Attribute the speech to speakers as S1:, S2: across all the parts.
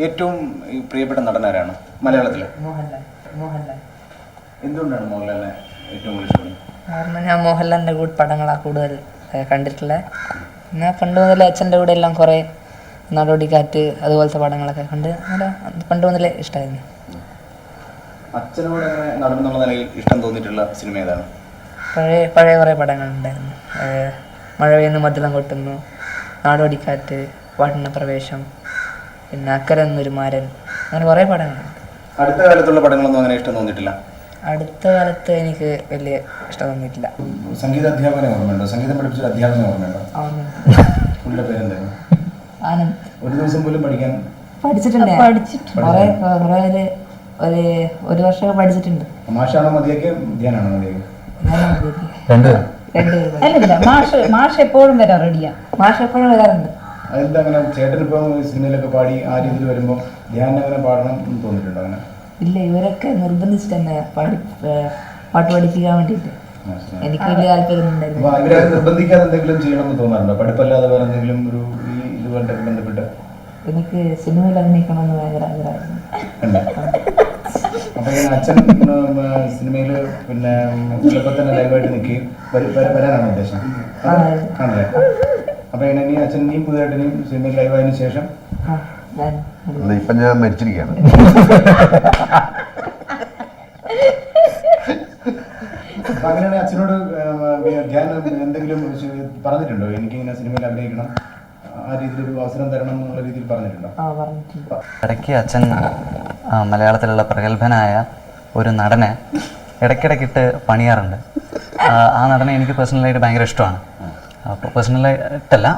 S1: ഏറ്റവും പ്രിയപ്പെട്ട പ്രിയപ്പെട്ട നടനാരാണ്? മലയാളത്തിൽ
S2: മോഹൻലാൽ. മോഹൻലാൽ.
S1: എന്തുകൊണ്ടാണ് മോഹൻലാലിനെ ഏറ്റവും
S2: കാരണം ഞാൻ മോഹൻലാലിന്റെ കൂടെ പടങ്ങളാണ് കൂടുതൽ കണ്ടിട്ടുള്ളത് പിന്നെ പണ്ട് മുതലേ അച്ഛന്റെ കൂടെ എല്ലാം കുറേ നടോടിക്കാറ്റ് അതുപോലത്തെ പടങ്ങളൊക്കെ കണ്ട് നല്ല പണ്ട് മുതലേ ഇഷ്ടമായിരുന്നു
S1: അച്ഛനോട് അങ്ങനെ നിലയിൽ ഇഷ്ടം തോന്നിയിട്ടുള്ള സിനിമ ഏതാണ്?
S2: പഴയ പഴയ കുറേ പടങ്ങളുണ്ടായിരുന്നു മഴ പെയ്യുന്നു മധുരം കൊട്ടുന്നു നാടോടിക്കാറ്റ് വാട്ടിന പ്രവേശം പിന്നെ അക്കരെ എന്നൊരു മാരൻ. അങ്ങനെ കുറേ പടങ്ങളുണ്ട്
S1: അടുത്ത കാലത്തുള്ള പടങ്ങളൊന്നും അങ്ങനെ ഇഷ്ടം തോന്നിയിട്ടില്ല?
S2: അടുത്ത കാലത്ത് എനിക്ക് വലിയ ഇഷ്ടം തോന്നിയിട്ടില്ല.
S1: സംഗീത അധ്യാപകനെ ഓർമ്മയുണ്ടോ? സംഗീതം പഠിപ്പിച്ച അധ്യാപകനെ ഓർമ്മയുണ്ടോ?
S2: ആനന്ദ്
S1: പുള്ളിയുടെ പേരെന്തായിരുന്നു?
S2: ആനന്ദ്.
S1: ഒരു ദിവസം പോലും പഠിക്കാൻ
S2: പഠിച്ചിട്ടുണ്ട്? കുറേ കുറേ ഒരു ഒരു ഒരു വർഷമൊക്കെ പഠിച്ചിട്ടുണ്ട്.
S1: മാഷാണോ മതിയൊക്കെ ധ്യാനാണോ
S2: മതിയൊക്കെ.
S3: രണ്ട്.
S4: അല്ലല്ല മാഷ് മാഷ് എപ്പോഴും വരാം റെഡിയാ.
S2: മാഷ് എപ്പോഴും വരാറുണ്ട്.
S1: അതെന്താ അങ്ങനെ ചേട്ടൻ ഇപ്പോൾ സിനിമയിലൊക്കെ പാടി ആ രീതിയിൽ വരുമ്പോൾ ധ്യാനം അങ്ങനെ പാടണം എന്ന് തോന്നിയിട്ടുണ്ടോ അങ്ങനെ?
S2: ഇല്ല ഇവരൊക്കെ നിർബന്ധിച്ചിട്ട് തന്നെ പാടി പാട്ട് പഠിപ്പിക്കാൻ വേണ്ടിയിട്ട്. എനിക്ക് വലിയ താല്പര്യമൊന്നും ഉണ്ടായിരുന്നു
S1: അപ്പൊ ഇവരെ നിർബന്ധിക്കാതെ എന്തെങ്കിലും ചെയ്യണമെന്ന് തോന്നാറുണ്ടോ? പഠിപ്പല്ലാതെ വേറെ എന്തെങ്കിലും ഒരു ഈ ഇതുമായിട്ടൊക്കെ ബന്ധപ്പെട്ട്?
S2: എനിക്ക് സിനിമയിൽ അഭിനയിക്കണമെന്ന് ഭയങ്കര ആഗ്രഹമായിരുന്നു.
S1: ഉണ്ട് അപ്പൊ ഇങ്ങനെ അച്ഛൻ സിനിമയിൽ പിന്നെ തന്നെ ലൈവായിട്ട് നിൽക്കുകയും വര- വര- വരാനാണ് ഉദ്ദേശം?
S2: ആ,
S1: ആണല്ലേ? അപ്പൊ ഇങ്ങനെ ഇനി അച്ഛൻ ഇനിയും പുതിയതായിട്ട് സിനിമ സിനിമയിൽ ലൈവായതിനു ശേഷം?
S2: ഇപ്പൊ ഞാൻ
S3: അല്ല ഇപ്പം ഞാൻ മരിച്ചിരിക്കുകയാണ്.
S1: അപ്പൊ അങ്ങനെയാണെങ്കിൽ അച്ഛനോട് ഞാൻ എന്തെങ്കിലും പറഞ്ഞിട്ടുണ്ടോ? എനിക്ക് ഇങ്ങനെ സിനിമയിൽ അഭിനയിക്കണം ആ രീതിയിലൊരു അവസരം തരണം എന്നുള്ള രീതിയിൽ പറഞ്ഞിട്ടുണ്ടോ?
S2: ആ പറഞ്ഞിട്ടുണ്ട്.
S5: ഇടയ്ക്ക് അച്ഛൻ മലയാളത്തിലുള്ള പ്രഗത്ഭനായ ഒരു നടനെ ഇടയ്ക്കിടയ്ക്കിട്ട് പണിയാറുണ്ട്. ആ, നടനെ എനിക്ക് പേഴ്സണലായിട്ട് ഭയങ്കര ഇഷ്ടമാണ്. പേഴ്സണലായിട്ടല്ല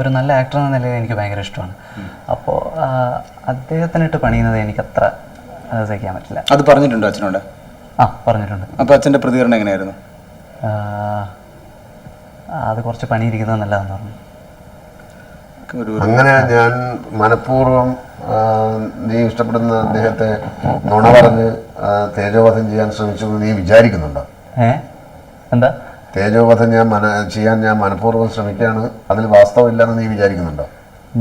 S5: ഒരു നല്ല ആക്ടർ എന്ന നിലയിൽ എനിക്ക് ഭയങ്കര ഇഷ്ടമാണ്. അപ്പോൾ അദ്ദേഹത്തിനിട്ട് പണിയുന്നത് എനിക്ക് അത്ര സഹിക്കാൻ പറ്റില്ല.
S1: അത് പറഞ്ഞിട്ടുണ്ടോ അച്ഛനോട്?
S5: ആ പറഞ്ഞിട്ടുണ്ട്.
S1: അപ്പോൾ അച്ഛന്റെ പ്രതികരണം എങ്ങനെയായിരുന്നു?
S5: ആ, അത് കുറച്ച് പണിയിരിക്കുന്നത് നല്ലതെന്ന് പറഞ്ഞു.
S1: ഒരു
S3: അങ്ങനെ ഞാൻ മനഃപൂർവം നീ ഇഷ്ടപ്പെടുന്ന അദ്ദേഹത്തെ നുണ പറഞ്ഞ് തേജോവധം ചെയ്യാൻ ശ്രമിച്ചു നീ വിചാരിക്കുന്നുണ്ടോ?
S5: ഏ? എന്താ?
S3: തേജോവധം ഞാൻ മന ചെയ്യാൻ ഞാൻ മനഃപൂർവം ശ്രമിക്കുകയാണ്. അതിൽ വാസ്തവമില്ലെന്ന് നീ വിചാരിക്കുന്നുണ്ടോ?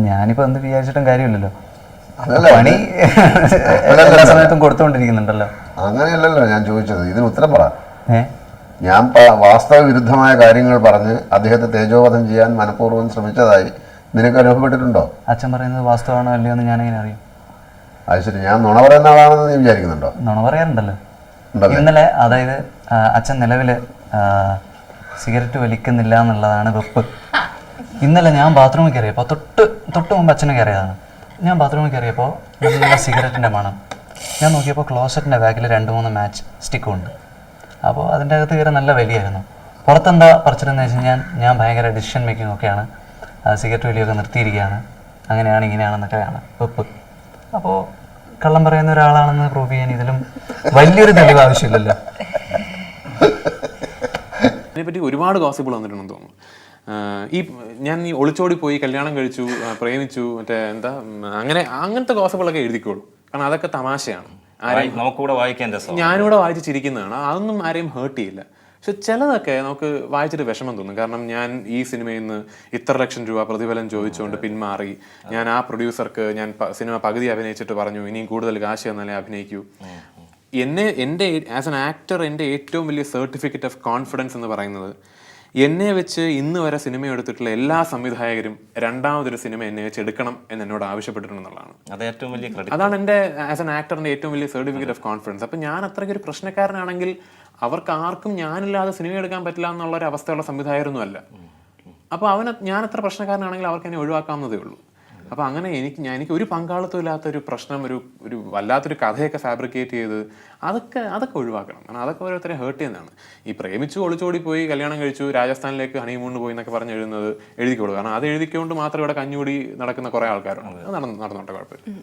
S5: ഞാനിപ്പോ എന്ത് വിചാരിച്ചിട്ടും കാര്യമില്ലല്ലോ. പണി എല്ലാ സമയത്തും കൊടുത്തുകൊണ്ടിരിക്കുന്നുണ്ടല്ലോ
S3: അങ്ങനെയല്ലല്ലോ ഞാൻ ചോദിച്ചത്. ഇതിന് ഉത്തരം പറ. ഞാൻ വാസ്തവ വിരുദ്ധമായ കാര്യങ്ങൾ പറഞ്ഞ് അദ്ദേഹത്തെ തേജോവധം ചെയ്യാൻ മനഃപൂർവം ശ്രമിച്ചതായി നിനക്ക് അനുഭവപ്പെട്ടിട്ടുണ്ടോ?
S5: അച്ഛൻ പറയുന്നത് വാസ്തവമാണോ അല്ലയോ എന്ന് ഞാനെങ്ങനെ അറിയും?
S3: അത് ശരി. ഞാൻ നുണ പറയുന്ന ആളാണെന്ന് നീ വിചാരിക്കുന്നുണ്ടോ?
S5: നുണ പറയാറുണ്ടല്ലോ. ഇന്നലെ അതായത് അച്ഛൻ നിലവിൽ സിഗരറ്റ് വലിക്കുന്നില്ല എന്നുള്ളതാണ് വെപ്പ്. ഇന്നലെ ഞാൻ ബാത്റൂമിൽ കയറിയപ്പോൾ തൊട്ട് തൊട്ട് മുമ്പ് അച്ഛനെ കയറിയതാണ്. ഞാൻ ബാത്റൂമിൽ കയറിയപ്പോൾ നല്ല സിഗരറ്റിന്റെ മണം. ഞാൻ നോക്കിയപ്പോൾ ക്ലോസറ്റിന്റെ ബാക്കിൽ രണ്ട് മൂന്ന് മാച്ച് സ്റ്റിക്കും ഉണ്ട് അപ്പോൾ അതിന്റെ അകത്ത് കയറി നല്ല വലിയായിരുന്നു. പുറത്തെന്താ പറിച്ചിട്ടെന്ന് വെച്ച് കഴിഞ്ഞാൽ ഞാൻ ഭയങ്കര ഡിസിഷൻ മേക്കിംഗ് ഒക്കെയാണ്. സിഗരറ്റ് വലിയൊക്കെ നിർത്തിയിരിക്കുകയാണ്. അങ്ങനെയാണ് ഇങ്ങനെയാണെന്നൊക്കെയാണ് വെപ്പ്. അപ്പോൾ കള്ളം പറയുന്ന ഒരാളാണെന്ന് പ്രൂവ് ചെയ്യാൻ ഇതിലും വലിയൊരു തെളിവ് ആവശ്യമില്ലല്ലോ.
S6: അതിനെപ്പറ്റി ഒരുപാട് ഗോസിപ്പുകൾ വന്നിട്ടുണ്ടെന്ന് തോന്നുന്നു. ഈ ഞാൻ ഈ ഒളിച്ചോടി പോയി കല്യാണം കഴിച്ചു പ്രേമിച്ചു മറ്റേ എന്താ അങ്ങനെ അങ്ങനത്തെ ഗോസിപ്പുകളൊക്കെ എഴുതിക്കോളൂ. കാരണം അതൊക്കെ തമാശയാണ്. ആരെയും
S7: നമുക്കൂടെ വായിക്കാൻ രസം
S6: ഞാനിവിടെ വായിച്ച് ചിരിക്കുന്നതാണ് അതൊന്നും ആരെയും ഹേർട്ട് ചെയ്യില്ല. പക്ഷെ ചിലതൊക്കെ നമുക്ക് വായിച്ചിട്ട് വിഷമം തോന്നും. കാരണം ഞാൻ ഈ സിനിമയിൽ നിന്ന് ഇത്ര ലക്ഷം രൂപ പ്രതിഫലം ചോദിച്ചുകൊണ്ട് പിന്മാറി. ഞാൻ ആ പ്രൊഡ്യൂസർക്ക് ഞാൻ സിനിമ പകുതി അഭിനയിച്ചിട്ട് പറഞ്ഞു ഇനിയും കൂടുതൽ കാശ് തന്നാലേ അഭിനയിക്കൂ. എന്നെ എന്റെ ആസ് ആൻ ആക്ടർ എന്റെ ഏറ്റവും വലിയ സർട്ടിഫിക്കറ്റ് ഓഫ് കോൺഫിഡൻസ് എന്ന് പറയുന്നത് എന്നെ വെച്ച് ഇന്ന് വരെ സിനിമ എടുത്തിട്ടുള്ള എല്ലാ സംവിധായകരും രണ്ടാമതൊരു സിനിമ എന്നെ വെച്ച് എടുക്കണം എന്ന് എന്നോട് ആവശ്യപ്പെട്ടിട്ടുണ്ടെന്നുള്ളതാണ്
S7: അത് ഏറ്റവും വലിയ ക്രെഡിറ്റ്
S6: അതാണ് എന്റെ ആസ് എൻ ആക്ടറിന്റെ ഏറ്റവും വലിയ സർട്ടിഫിക്കറ്റ് ഓഫ് കോൺഫിഡൻസ് അപ്പം ഞാൻ അത്രയ്ക്ക് ഒരു പ്രശ്നക്കാരനാണെങ്കിൽ അവർക്ക് ആർക്കും ഞാനില്ലാതെ സിനിമ എടുക്കാൻ പറ്റില്ല എന്നുള്ള ഒരു അവസ്ഥയുള്ള സംവിധായകരൊന്നും അല്ല അപ്പോൾ അവന് ഞാൻ അത്ര പ്രശ്നക്കാരനാണെങ്കിൽ അവർക്ക് എന്നെ ഒഴിവാക്കാവുന്നതേ ഉള്ളൂ. അപ്പോൾ അങ്ങനെ എനിക്ക് ഞാൻ എനിക്ക് ഒരു പങ്കാളിത്തം ഇല്ലാത്ത ഒരു പ്രശ്നം ഒരു ഒരു വല്ലാത്തൊരു കഥയൊക്കെ ഫാബ്രിക്കേറ്റ് ചെയ്ത് അതൊക്കെ അതൊക്കെ ഒഴിവാക്കണം. കാരണം അതൊക്കെ ഓരോരുത്തരെ ഹേർട്ട് ചെയ്യുന്നതാണ്. ഈ പ്രേമിച്ചു ഒളിച്ചോടി പോയി കല്യാണം കഴിച്ചു രാജസ്ഥാനിലേക്ക് ഹണിമൂണ്ട് പോയി എന്നൊക്കെ പറഞ്ഞ് എഴുതുന്നത് എഴുതിക്കോളൂ. കാരണം അത് എഴുതിക്കൊണ്ട് മാത്രം ഇവിടെ കഞ്ഞുകൂടി നടക്കുന്ന കുറേ ആൾക്കാരുണ്ട്. അത് നടന്നു നടന്നോട്ടെ കുഴപ്പമില്ല.